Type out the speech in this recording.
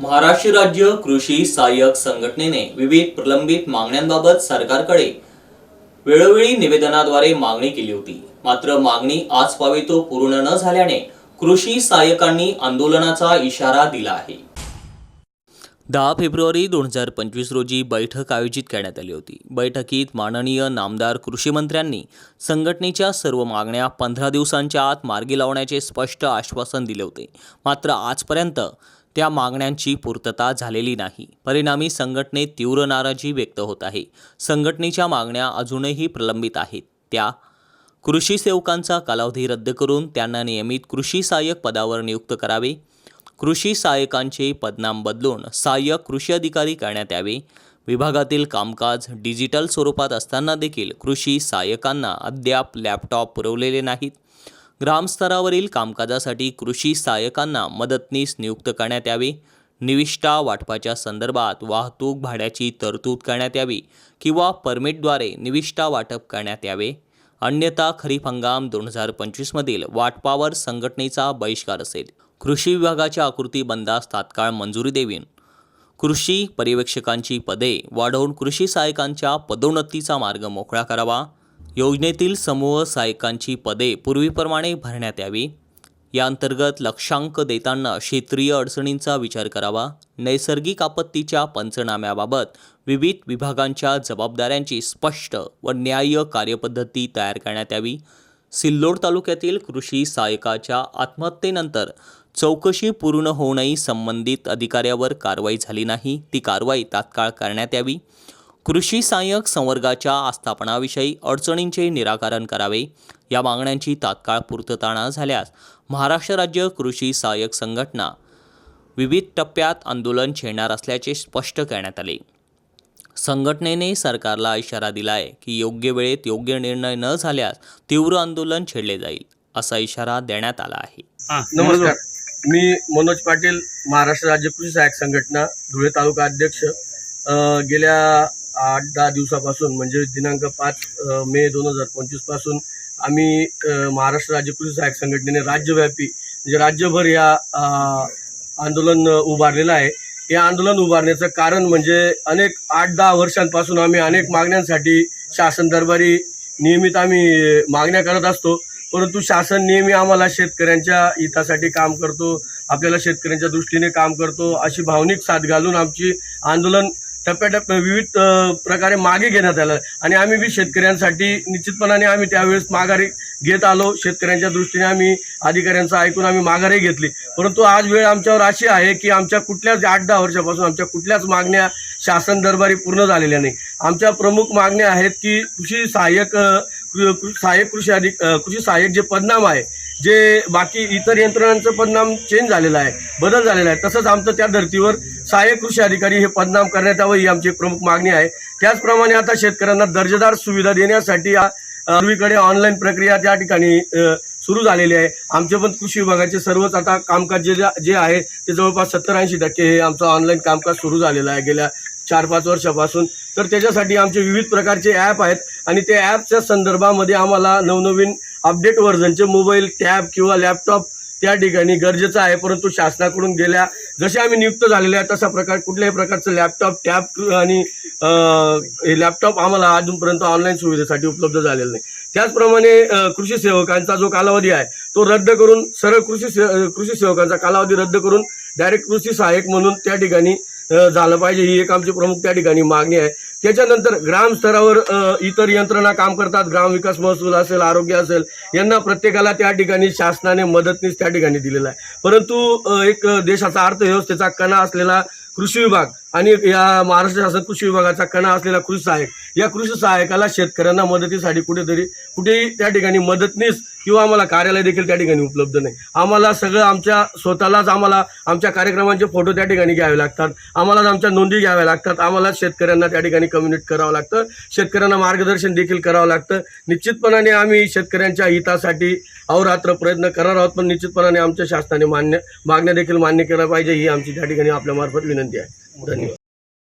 महाराष्ट्र राज्य कृषी सहाय्यक संघटनेने विविध प्रलंबित मागण्यांबाबत सरकारकडे वेळोवेळी निवेदनाद्वारे मागणी केली होती. मात्र मागणी आज पावेतो पूर्ण न झाल्याने कृषी सहाय्यकांनी आंदोलनाचा इशारा दिला आहे. दहा फेब्रुवारी दोन हजार पंचवीस रोजी बैठक आयोजित करण्यात आली होती. बैठकीत माननीय नामदार कृषीमंत्र्यांनी संघटनेच्या सर्व मागण्या पंधरा दिवसांच्या आत मार्गी लावण्याचे स्पष्ट आश्वासन दिले होते. मात्र आजपर्यंत त्या मागण्यांची पूर्तता झालेली नाही. परिणामी संघटनेत तीव्र नाराजी व्यक्त होत आहे. संघटनेच्या मागण्या अजूनही प्रलंबित आहेत. त्या कृषी सेवकांचा कालावधी रद्द करून त्यांना नियमित कृषी सहाय्यक पदावर नियुक्त करावे. कृषी सहाय्यकांचे पदनाम बदलून सहाय्यक कृषी अधिकारी करण्यात यावे. विभागातील कामकाज डिजिटल स्वरूपात असताना देखील कृषी सहाय्यकांना अद्याप लॅपटॉप पुरवलेले नाहीत. ग्रामस्तरावरील कामकाजासाठी कृषी सहाय्यकांना मदतनीस नियुक्त करण्यात यावे. निविष्ठा वाटपाच्या संदर्भात वाहतूक भाड्याची तरतूद करण्यात यावी किंवा परमिटद्वारे निविष्ठा वाटप करण्यात यावे. अन्यथा खरीप हंगाम दोन हजार पंचवीसमधील वाटपावर संघटनेचा बहिष्कार असेल. कृषी विभागाच्या आकृती बंदास तात्काळ मंजुरी देवीन. कृषी पर्यवेक्षकांची पदे वाढवून कृषी सहाय्यकांच्या पदोन्नतीचा मार्ग मोकळा करावा. योजनेतील समूह सहाय्यकांची पदे पूर्वीप्रमाणे भरण्यात यावी. या अंतर्गत लक्षांक देताना क्षेत्रीय अडचणींचा विचार करावा. नैसर्गिक आपत्तीच्या पंचनाम्याबाबत विविध विभागांच्या जबाबदाऱ्यांची स्पष्ट व न्याय्य कार्यपद्धती तयार करण्यात यावी. सिल्लोड तालुक्यातील कृषी सहाय्यकाच्या आत्महत्येनंतर चौकशी पूर्ण होऊनही संबंधित अधिकाऱ्यावर कारवाई झाली नाही. ती कारवाई तात्काळ करण्यात यावी. कृषी सहाय्यक संवर्गाच्या आस्थापनाविषयी अडचणींचे निराकरण करावे या मागण्यांची तात्काळ पूर्तता न झाल्यास महाराष्ट्र राज्य कृषी सहाय्यक संघटना विविध टप्प्यात आंदोलन छेडणार असल्याचे स्पष्ट करण्यात आले. संघटनेने सरकारला इशारा दिला आहे की योग्य वेळेत योग्य निर्णय न झाल्यास तीव्र आंदोलन छेडले जाईल असा इशारा देण्यात आला आहे. नमस्कार. मी मनोज पाटील महाराष्ट्र राज्य कृषी सहाय्यक संघटना धुळे तालुका अध्यक्ष. गेल्या आठ दहा दिवसापासून म्हणजे दिनांक पाच मे दोन हजार पंचवीसपासून आम्ही महाराष्ट्र राज्य कृषी सहाय्यक संघटनेने राज्यव्यापी म्हणजे राज्यभर या आंदोलन उभारलेलं आहे. हे आंदोलन उभारण्याचं कारण म्हणजे अनेक आठ दहा वर्षांपासून आम्ही अनेक मागण्यांसाठी शासन दरबारी नियमित आम्ही मागण्या करत असतो. परंतु शासन नेहमी आम्हाला शेतकऱ्यांच्या हितासाठी काम करतो आपल्याला शेतकऱ्यांच्या दृष्टीने काम करतो अशी भावनिक साथ घालून आमची आंदोलन टप्प्याटप्प्या विविध प्रकारे मागे घेण्यात आलं. आणि आम्ही बी शेतकऱ्यांसाठी निश्चितपणाने आम्ही त्यावेळेस माघारी घेत आलो. शेतकऱ्यांच्या दृष्टीने आम्ही अधिकाऱ्यांचं ऐकून आम्ही माघारी घेतली. परंतु आज वेळ आमच्यावर अशी आहे की आमच्या कुठल्याच आठ दहा वर्षापासून आमच्या कुठल्याच मागण्या शासन दरबारी पूर्ण झालेल्या नाही. आमच्या प्रमुख मागण्या आहेत की कृषी सहाय्यक सहाय्यक कृषी अधिक कृषी सहाय्यक जे पदनाम आहे जे बाकी इतर यंत्रणांचं पदनाम चेंज झालेलं आहे बदल झालेला आहे तसंच आमचं त्या धर्तीवर सहाय्यक कृषी अधिकारी हे पदनाम करण्यात यावं ही आमची प्रमुख मागणी आहे. त्याचप्रमाणे आता शेतकऱ्यांना दर्जेदार सुविधा देण्यासाठी या पूर्वीकडे ऑनलाईन प्रक्रिया त्या ठिकाणी सुरू झालेली आहे. आमचे पण कृषी विभागाचे सर्वच आता कामकाज जे जे आहे ते जवळपास सत्तर ऐंशी टक्के हे आमचं ऑनलाईन कामकाज सुरू झालेलं आहे. गेल्या चार पाच वर्षापासून. तर त्याच्यासाठी आमचे विविध प्रकारचे ॲप आहेत. आणि ते ॲपच्या संदर्भामध्ये आम्हाला नवनवीन अपडेट व्हर्जनचे मोबाईल टॅब किंवा लॅपटॉप त्या ठिकाणी गरजेचं आहे. परंतु शासनाकडून गेल्या जसे आम्ही नियुक्त झालेले आहे तसा प्रकार कुठल्याही प्रकारचं लॅपटॉप टॅब आणि हे लॅपटॉप आम्हाला अजूनपर्यंत ऑनलाईन सुविधेसाठी उपलब्ध झालेलं नाही. त्याचप्रमाणे कृषी सेवकांचा जो कालावधी आहे तो रद्द करून सरळ कृषी से कृषी सेवकांचा कालावधी रद्द करून डायरेक्ट कृषी सहाय्यक म्हणून त्या ठिकाणी झालं पाहिजे. ही एक आमची प्रमुख त्या ठिकाणी मागणी आहे. त्याच्यानंतर ग्रामस्तरावर इतर यंत्रणा काम करतात. ग्रामविकास महसूल असेल आरोग्य असेल यांना प्रत्येकाला त्या ठिकाणी शासनाने मदतनीस त्या ठिकाणी दिलेला आहे. परंतु एक देशाचा अर्थव्यवस्थेचा कणा असलेला कृषी विभाग आणि या महाराष्ट्र शासन कृषी विभागाचा कणा असलेला कृषी सहाय्यक. या कृषी सहाय्यकाला शेतकऱ्यांना मदतीसाठी कुठेतरी कुठेही त्या ठिकाणी मदतनीस किंवा आम्हाला कार्यालय देखील त्या ठिकाणी उपलब्ध नाही. आम्हाला सगळं आमच्या स्वतःलाच आम्हाला आमच्या कार्यक्रमांचे फोटो त्या ठिकाणी घ्यावे लागतात. आम्हालाच आमच्या नोंदी घ्याव्या लागतात. आम्हाला शेतकऱ्यांना त्या ठिकाणी कम्युनिट करावं लागतं. शेतकऱ्यांना मार्गदर्शन देखील करावं लागतं. निश्चितपणाने आम्ही शेतकऱ्यांच्या हितासाठी अहोरात्र प्रयत्न करणार आहोत पण निश्चितपणाने आमच्या शासनाने मान्य मागण्या देखील मान्य केल्या पाहिजे ही आमची त्या ठिकाणी आपल्यामार्फत विनंती विनंती आहे धन्यवाद